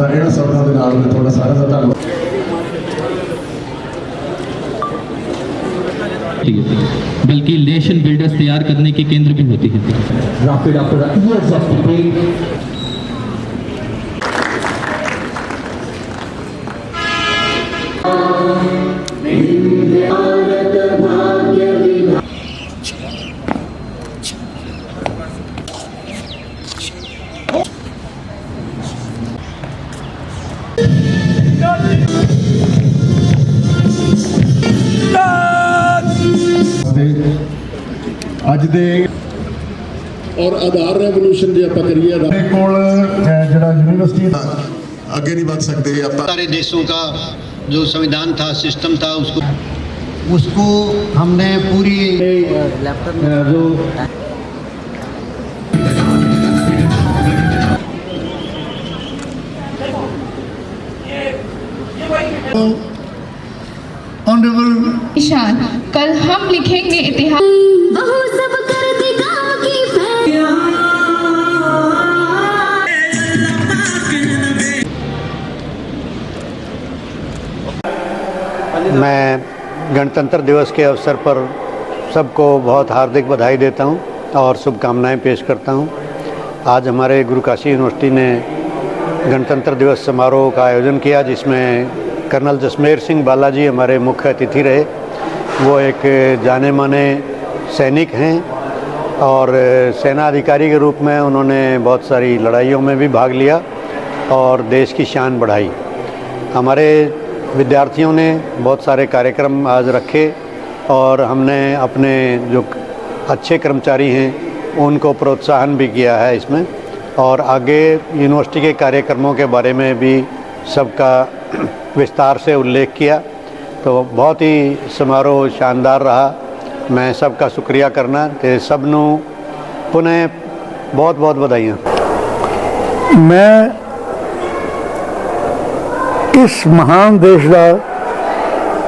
ਤਾਂ ਇਹਨਾਂ ਸ਼ਬਦਾਂ ਦੇ ਨਾਲ ਮੈਂ ਤੁਹਾਡਾ ਸਾਰਿਆਂ ਦਾ ਧੰਨਵਾਦ होती है बल्कि नेशन बिल्डर्स तैयार करने की केंद्र भी होती है Rapid after the years of debate, ਤੇ ਅੱਜ ਦੇ ਔਰ ਆਧਾਰ ਰੈਵੋਲੂਸ਼ਨ ਜੇ ਆਪਾਂ ਕਰੀਏ ਆਧਾਰ ਆਪਣੇ ਕੋਲ ਅਹ, ਜਿਹੜਾ ਯੂਨੀਵਰਸਿਟੀ ਦਾ ਅੱਗੇ ਨਹੀਂ ਵੱਧ ਸਕਦੇ ਆਪਾਂ सारे देशों का जो संविधान था सिस्टम था उसको उसको हमने पूरी uh, जो ऑनरेबल निशान कल हम लिखेंगे इतिहास मैं गणतंत्र दिवस के अवसर पर सबको बहुत हार्दिक बधाई देता हूँ और शुभकामनाएँ पेश करता हूँ। आज हमारे गुरु काशी यूनिवर्सिटी ने गणतंत्र दिवस समारोह का आयोजन किया, जिसमें कर्नल जसमेर सिंह बालाजी हमारे मुख्य अतिथि रहे। वो एक जाने माने सैनिक हैं और सेना अधिकारी के रूप में उन्होंने बहुत सारी लड़ाइयों में भी भाग लिया और देश की शान बढ़ाई। हमारे विद्यार्थियों ने बहुत सारे कार्यक्रम आज रखे और हमने अपने जो अच्छे कर्मचारी हैं उनको प्रोत्साहन भी किया है इसमें और आगे यूनिवर्सिटी के कार्यक्रमों के बारे में भी सबका विस्तार से उल्लेख किया तो बहुत ही समारोह शानदार रहा मैं सबका शुक्रिया करना ਤੇ ਸਭ ਨੂੰ ਪੁਨः ਬਹੁਤ ਬਹੁਤ ਵਧਾਈਆਂ ਮੈਂ ਇਸ ਮਹਾਨ ਦੇਸ਼ ਦਾ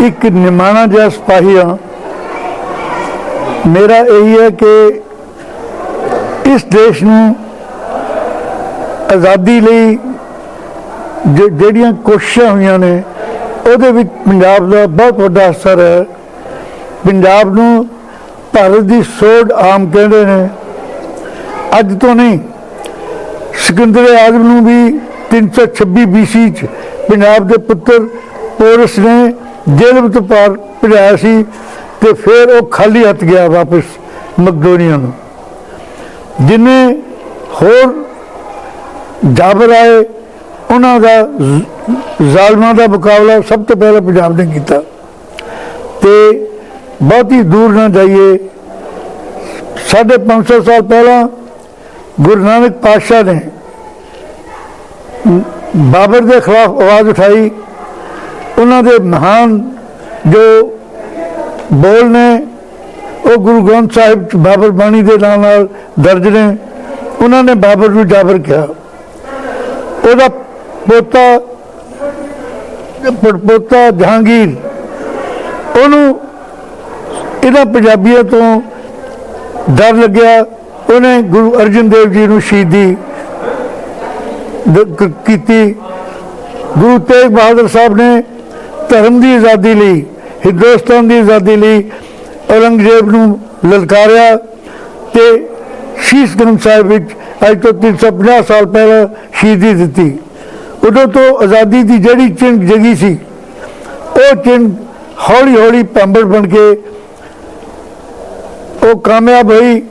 ਇੱਕ ਨਿਮਾਣਾ ਜਿਹਾ ਸਿਪਾਹੀ ਹਾਂ। ਮੇਰਾ ਇਹੀ ਹੈ ਕਿ ਇਸ ਦੇਸ਼ ਨੂੰ ਆਜ਼ਾਦੀ ਲਈ ਜਿਹੜੀਆਂ ਕੋਸ਼ਿਸ਼ਾਂ ਹੋਈਆਂ ਨੇ, ਉਹਦੇ ਵਿੱਚ ਪੰਜਾਬ ਦਾ ਬਹੁਤ ਵੱਡਾ ਅਸਰ ਹੈ ਪੰਜਾਬ ਨੂੰ ਭਾਰਤ ਦੀ ਸੋਡ ਆਮ ਕਹਿੰਦੇ ਨੇ। ਅੱਜ ਤੋਂ ਨਹੀਂ, ਸਿਕੰਦਰ ਆਜ਼ਮ ਨੂੰ ਵੀ 326 BC ਚ ਪੰਜਾਬ ਦੇ ਪੁੱਤਰ ਪੋਰਸ ਨੇ ਜੇਲ੍ਹ ਵਿੱਚ ਪਾਰ ਭਜਾਇਆ ਸੀ ਤੇ ਫਿਰ ਉਹ ਖਾਲੀ ਹੱਥ ਗਿਆ ਵਾਪਸ ਮਕਦੋਨੀਆ ਨੂੰ। ਜਿਨੇ ਹੋਰ ਜਾਬਰ ਆਏ, ਉਹਨਾਂ ਦਾ ਜ਼ਾਲਮਾਂ ਦਾ ਮੁਕਾਬਲਾ ਸਭ ਤੋਂ ਪਹਿਲਾਂ ਪੰਜਾਬ ਨੇ ਕੀਤਾ। ਤੇ ਹੀ ਦੂਰ ਨਾ ਜਾਈਏ, ਸਾਢੇ ਪੰਜ ਸੌ ਸਾਲ ਪਹਿਲਾਂ ਗੁਰੂ ਨਾਨਕ ਪਾਤਸ਼ਾਹ ਨੇ ਬਾਬਰ ਦੇ ਖਿਲਾਫ ਆਵਾਜ਼ ਉਠਾਈ। ਉਹਨਾਂ ਦੇ ਮਹਾਨ ਜੋ ਬੋਲ ਨੇ, ਉਹ ਗੁਰੂ ਗ੍ਰੰਥ ਸਾਹਿਬ ਚ ਬਾਬਰ ਬਾਣੀ ਦੇ ਨਾਲ ਨਾਲ ਦਰਜ ਨੇ। ਉਹਨਾਂ ਨੇ ਬਾਬਰ ਨੂੰ ਜਾਬਰ ਕਿਹਾ। ਉਹਦਾ ਪੋਤਾ ਪੋਤਾ ਜਹਾਂਗੀਰ, ਉਹਨੂੰ ਇਹਨਾਂ ਪੰਜਾਬੀਆਂ ਤੋਂ ਡਰ ਲੱਗਿਆ। ਉਹਨੇ ਗੁਰੂ ਅਰਜਨ ਦੇਵ ਜੀ ਨੂੰ ਸ਼ਹੀਦੀ ਕੀਤੀ। ਗੁਰੂ ਤੇਗ ਬਹਾਦਰ ਸਾਹਿਬ ਨੇ ਧਰਮ ਦੀ ਆਜ਼ਾਦੀ ਲਈ, ਹਿੰਦੁਸਤਾਨ ਦੀ ਆਜ਼ਾਦੀ ਲਈ ਔਰੰਗਜ਼ੇਬ ਨੂੰ ਲਲਕਾਰਿਆ ਤੇ ਸ਼ੀਸ਼ ਗੰਜ ਸਾਹਿਬ ਵਿੱਚ ਅੱਜ ਤੋਂ 350 ਸਾਲ ਪਹਿਲਾਂ ਸ਼ਹੀਦੀ ਦਿੱਤੀ। ਉਦੋਂ ਤੋਂ ਆਜ਼ਾਦੀ ਦੀ ਜਿਹੜੀ ਚਿੰਗ ਜਗੀ ਸੀ, ਉਹ ਚਿੰਗ ਹੌਲੀ ਹੌਲੀ ਪੈਂਬਰ ਬਣ ਕੇ ਉਹ ਕਾਮਯਾਬ ਹੋਈ।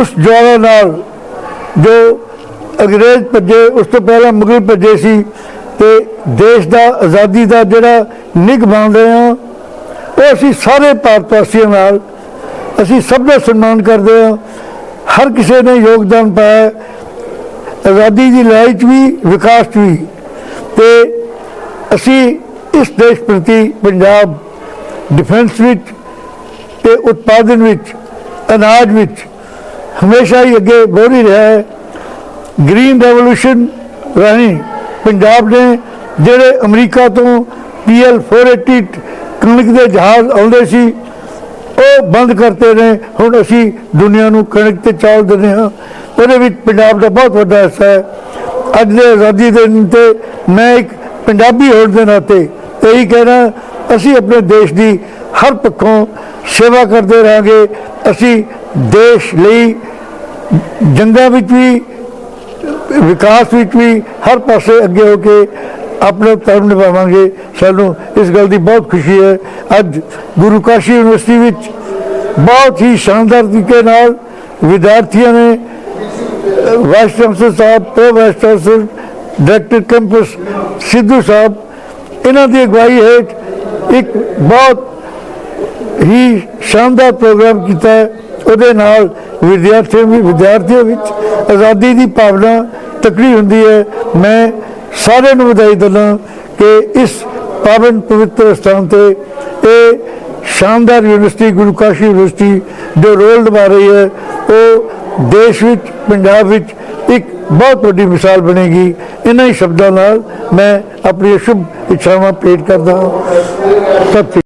ਉਸ ਜਵਾਲਾ ਨਾਲ ਜੋ ਅੰਗਰੇਜ਼ ਭੱਜੇ, ਉਸ ਤੋਂ ਪਹਿਲਾਂ ਮੁਗਲ ਭੱਜੇ ਸੀ ਤੇ ਦੇਸ਼ ਦਾ ਆਜ਼ਾਦੀ ਦਾ ਜਿਹੜਾ ਨਿਗ ਬਣਦੇ ਰਹੇ ਹਾਂ, ਉਹ ਅਸੀਂ ਸਾਰੇ ਭਾਰਤ ਵਾਸੀਆਂ ਨਾਲ ਅਸੀਂ ਸਭ ਦਾ ਸਨਮਾਨ ਕਰਦੇ ਹਾਂ। ਹਰ ਕਿਸੇ ਨੇ ਯੋਗਦਾਨ ਪਾਇਆ। ਆਜ਼ਾਦੀ ਦੀ ਲੜਾਈ 'ਚ ਵੀ, ਵਿਕਾਸ 'ਚ ਵੀ। ਤੇ ਅਸੀਂ ਇਸ ਦੇਸ਼ ਪ੍ਰਤੀ ਪੰਜਾਬ ਡਿਫੈਂਸ ਵਿੱਚ ਤੇ ਉਤਪਾਦਨ ਵਿੱਚ, ਅਨਾਜ ਵਿੱਚ ਹਮੇਸ਼ਾ ਹੀ ਅੱਗੇ ਵਧ ਰਿਹਾ ਹੈ। ਗ੍ਰੀਨ ਰੈਵੋਲੂਸ਼ਨ ਰਾਹੀਂ ਪੰਜਾਬ ਨੇ ਜਿਹੜੇ ਅਮਰੀਕਾ ਤੋਂ ਪੀਐਲ 480 ਕਣਕ ਦੇ ਜਹਾਜ਼ ਆਉਂਦੇ ਸੀ, ਉਹ ਬੰਦ ਕਰਤੇ ਨੇ। ਹੁਣ ਅਸੀਂ ਦੁਨੀਆ ਨੂੰ ਕਣਕ ਤੇ ਚਾਵਲ ਦਿੰਦੇ ਹਾਂ। ਉਹਦੇ ਵਿੱਚ ਪੰਜਾਬ ਦਾ ਬਹੁਤ ਵੱਡਾ ਹਿੱਸਾ ਹੈ। ਅੱਜ ਦੇ ਆਜ਼ਾਦੀ ਦੇ ਦਿਨ ਤੇ ਮੈਂ ਇੱਕ ਪੰਜਾਬੀ ਹੋਣ ਦੇ ਨਾਤੇ ਇਹੀ ਕਹਿਣਾ, ਅਸੀਂ ਆਪਣੇ ਦੇਸ਼ ਦੀ ਹਰ ਪੱਖੋਂ ਸੇਵਾ ਕਰਦੇ ਰਹਾਂਗੇ। ਅਸੀਂ ਦੇਸ਼ ਲਈ ਜੰਗਾਂ ਵਿੱਚ ਵੀ ਵਿਕਾਸ ਵਿੱਚ ਵੀ ਹਰ ਪਾਸੇ ਅੱਗੇ ਹੋ ਕੇ ਆਪਣੇ ਧਰਮ ਨਿਭਾਵਾਂਗੇ। ਸਾਨੂੰ ਇਸ ਗੱਲ ਦੀ ਬਹੁਤ ਖੁਸ਼ੀ ਹੈ। ਅੱਜ ਗੁਰੂ ਕਾਸ਼ੀ ਯੂਨੀਵਰਸਿਟੀ ਵਿੱਚ ਬਹੁਤ ਹੀ ਸ਼ਾਨਦਾਰ ਤਰੀਕੇ ਨਾਲ ਵਿਦਿਆਰਥੀਆਂ ਨੇ ਵਾਈਸ ਚਾਂਸਲਰ ਸਾਹਿਬ pro vice chancellor director campus Sidhu ਸਾਹਿਬ, ਇਹਨਾਂ ਦੀ ਅਗਵਾਈ ਹੇਠ ਇੱਕ ਬਹੁਤ ਹੀ ਸ਼ਾਨਦਾਰ ਪ੍ਰੋਗਰਾਮ ਕੀਤਾ ਹੈ। ਉਹਦੇ ਨਾਲ ਵਿਦਿਆਰਥੀਆਂ ਵੀ ਵਿਦਿਆਰਥੀਆਂ ਵਿੱਚ ਆਜ਼ਾਦੀ ਦੀ ਭਾਵਨਾ ਤਕੜੀ ਹੁੰਦੀ ਹੈ। ਮੈਂ ਸਾਰਿਆਂ ਨੂੰ ਵਧਾਈ ਦਿੰਦਾ ਕਿ ਇਸ ਪਾਵਨ ਪਵਿੱਤਰ ਸਥਾਨ ਤੇ ਇਹ ਸ਼ਾਨਦਾਰ ਯੂਨੀਵਰਸਿਟੀ, ਗੁਰੂ ਕਾਸ਼ੀ ਯੂਨੀਵਰਸਿਟੀ ਜੋ ਰੋਲ ਨਿਭਾ ਰਹੀ ਹੈ, ਉਹ ਦੇਸ਼ ਵਿੱਚ, ਪੰਜਾਬ ਵਿੱਚ ਇੱਕ ਬਹੁਤ ਵੱਡੀ ਮਿਸਾਲ ਬਣੇਗੀ। ਇਹਨਾਂ ਹੀ ਸ਼ਬਦਾਂ ਨਾਲ ਮੈਂ ਆਪਣੀ ਸ਼ੁਭ ਇੱਛਾਵਾਂ ਭੇਟ ਕਰਦਾ ਹਾਂ। ਸਤਿ ਸ਼੍ਰੀ ਅਕਾਲ